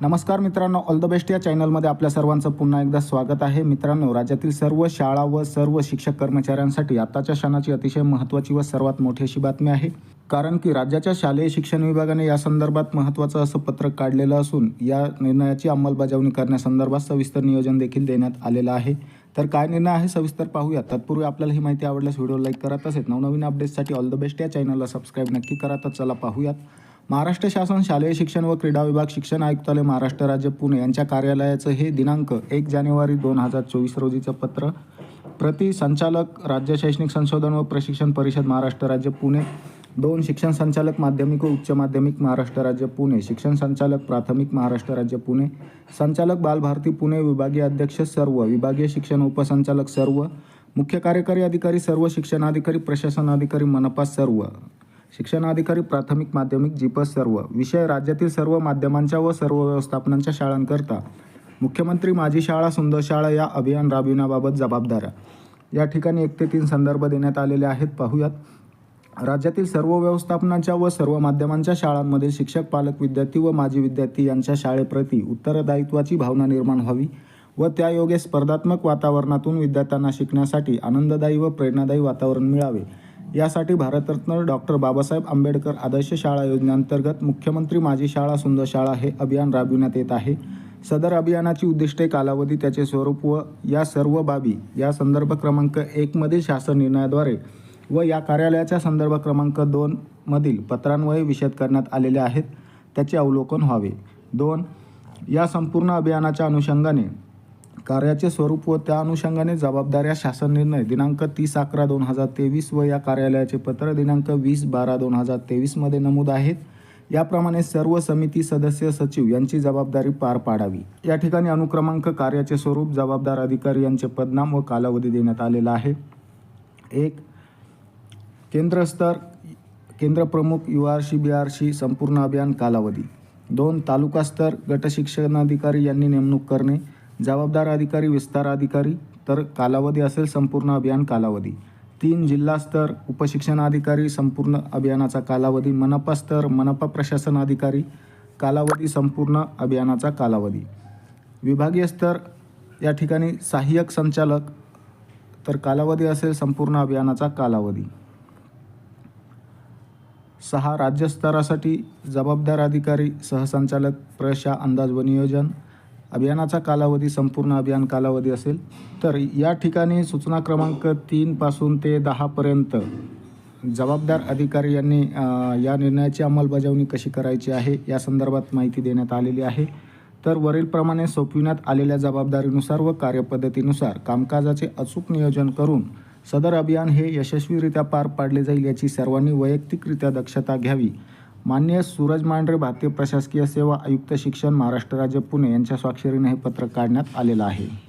नमस्कार मित्रांनो all the best या चॅनलमध्ये आपल्या सर्वांचं पुन्हा एकदा स्वागत आहे. मित्रांनो राज्यातील सर्व शाळा व सर्व शिक्षक कर्मचाऱ्यांसाठी आताच्या क्षणाची अतिशय महत्त्वाची व सर्वात मोठी अशी बातमी आहे. कारण की राज्याच्या शालेय शिक्षण विभागाने या संदर्भात महत्त्वाचं असं पत्रक काढलेलं असून या निर्णयाची अंमलबजावणी करण्यासंदर्भात सविस्तर नियोजन देखील देण्यात आलेलं आहे. तर काय निर्णय आहे सविस्तर पाहूया तत्पूर्वी आपल्याला ही माहिती आवडल्यास व्हिडिओ लाईक करत असेल नवनवीन अपडेट्ससाठी ऑल द बेस्ट या चॅनलला सबस्क्राईब नक्की करा. तर चला पाहूयात. महाराष्ट्र शासन शालेय शिक्षण व क्रीडा विभाग शिक्षण आयुक्तालय महाराष्ट्र राज्य पुणे यांच्या कार्यालयाचं हे दिनांक एक जानेवारी दोन हजार चोवीस रोजीचं पत्र. प्रति संचालक राज्य शैक्षणिक संशोधन व प्रशिक्षण परिषद महाराष्ट्र राज्य पुणे. दोन शिक्षण संचालक माध्यमिक व उच्च माध्यमिक महाराष्ट्र राज्य पुणे. शिक्षण संचालक प्राथमिक महाराष्ट्र राज्य पुणे. संचालक बालभारती पुणे. विभागीय अध्यक्ष सर्व. विभागीय शिक्षण उपसंचालक सर्व. मुख्य कार्यकारी अधिकारी सर्व. शिक्षणाधिकारी प्रशासन अधिकारी मनपा सर्व. शिक्षणाधिकारी प्राथमिक माध्यमिक जीपस सर्व. विषय राज्यातील सर्व माध्यमांच्या व सर्व व्यवस्थापनांच्या शाळांकरता. मुख्यमंत्री माझी शाळा सुंदर शाळा या अभियान राबविण्याबाबत जबाबदाऱ्या. या ठिकाणी एक ते तीन संदर्भ देण्यात आलेले आहेत. पाहूयात. राज्यातील सर्व व्यवस्थापनाच्या व सर्व माध्यमांच्या शाळांमध्ये शिक्षक पालक विद्यार्थी व माजी विद्यार्थी यांच्या शाळेप्रती उत्तरदायित्वाची भावना निर्माण व्हावी व त्यायोगे स्पर्धात्मक वातावरणातून विद्यार्थ्यांना शिकण्यासाठी आनंददायी व प्रेरणादायी वातावरण मिळावे. यासाठी भारतरत्न डॉक्टर बाबासाहेब आंबेडकर आदर्श शाळा योजनेअंतर्गत मुख्यमंत्री माझी शाळा सुंदर शाळा हे अभियान राबविण्यात येत आहे. सदर अभियानाची उद्दिष्टे कालावधी त्याचे स्वरूप व या सर्व बाबी या संदर्भ क्रमांक एकमधील शासन निर्णयाद्वारे व या कार्यालयाच्या संदर्भ क्रमांक दोनमधील पत्रांवये विषद करण्यात आलेले आहेत. त्याचे अवलोकन व्हावे. दोन या संपूर्ण अभियानाच्या अनुषंगाने कार्याचे स्वरूप व त्या अनुषंगाने जबाबदाऱ्या शासन निर्णय दिनांक तीस अकरा दोन हजार तेवीस व या कार्यालयाचे पत्र दिनांक वीस बारा दोन हजार तेवीसमध्ये नमूद आहेत. याप्रमाणे सर्व समिती सदस्य सचिव यांची जबाबदारी पार पाडावी. या ठिकाणी अनुक्रमांक कार्याचे स्वरूप जबाबदार अधिकारी यांचे पदनाम व कालावधी देण्यात आलेला आहे. एक केंद्रस्तर केंद्रप्रमुख केंद्र प्रमुख U R C B R C संपूर्ण अभियान कालावधी. दोन तालुकास्तर गटशिक्षणाधिकारी यांनी नेमणूक करणे. जबाबदार अधिकारी विस्तार अधिकारी तर कालावधी असेल संपूर्ण अभियान कालावधी. तीन जिल्हास्तर उपशिक्षण अधिकारी संपूर्ण अभियानाचा कालावधी. मनपा स्तर मनपा प्रशासन अधिकारी कालावधी संपूर्ण अभियानाचा कालावधी. विभागीय स्तर या ठिकाणी सहाय्यक संचालक तर कालावधी असेल संपूर्ण अभियानाचा कालावधी. सहा राज्यस्तरासाठी जबाबदार अधिकारी सहसंचालक प्रशा अंदाज व नियोजन. अभियानाचा कालावधी संपूर्ण अभियान कालावधी असेल तर या ठिकाणी सूचना क्रमांक तीनपासून ते दहापर्यंत जबाबदार अधिकारी यांनी या निर्णयाची अंमलबजावणी कशी करायची आहे या संदर्भात माहिती देण्यात आलेली आहे. तर वरीलप्रमाणे सोपविण्यात आलेल्या जबाबदारीनुसार व कार्यपद्धतीनुसार कामकाजाचे अचूक नियोजन करून सदर अभियान हे यशस्वीरित्या पार पाडले जाईल याची सर्वांनी वैयक्तिकरित्या दक्षता घ्यावी. मान्य सूरज मांढरे भारतीय प्रशासकीय सेवा आयुक्त शिक्षण महाराष्ट्र राज्य पुणे यांच्या स्वाक्षरीने हे पत्रक काढण्यात आलेलं आहे.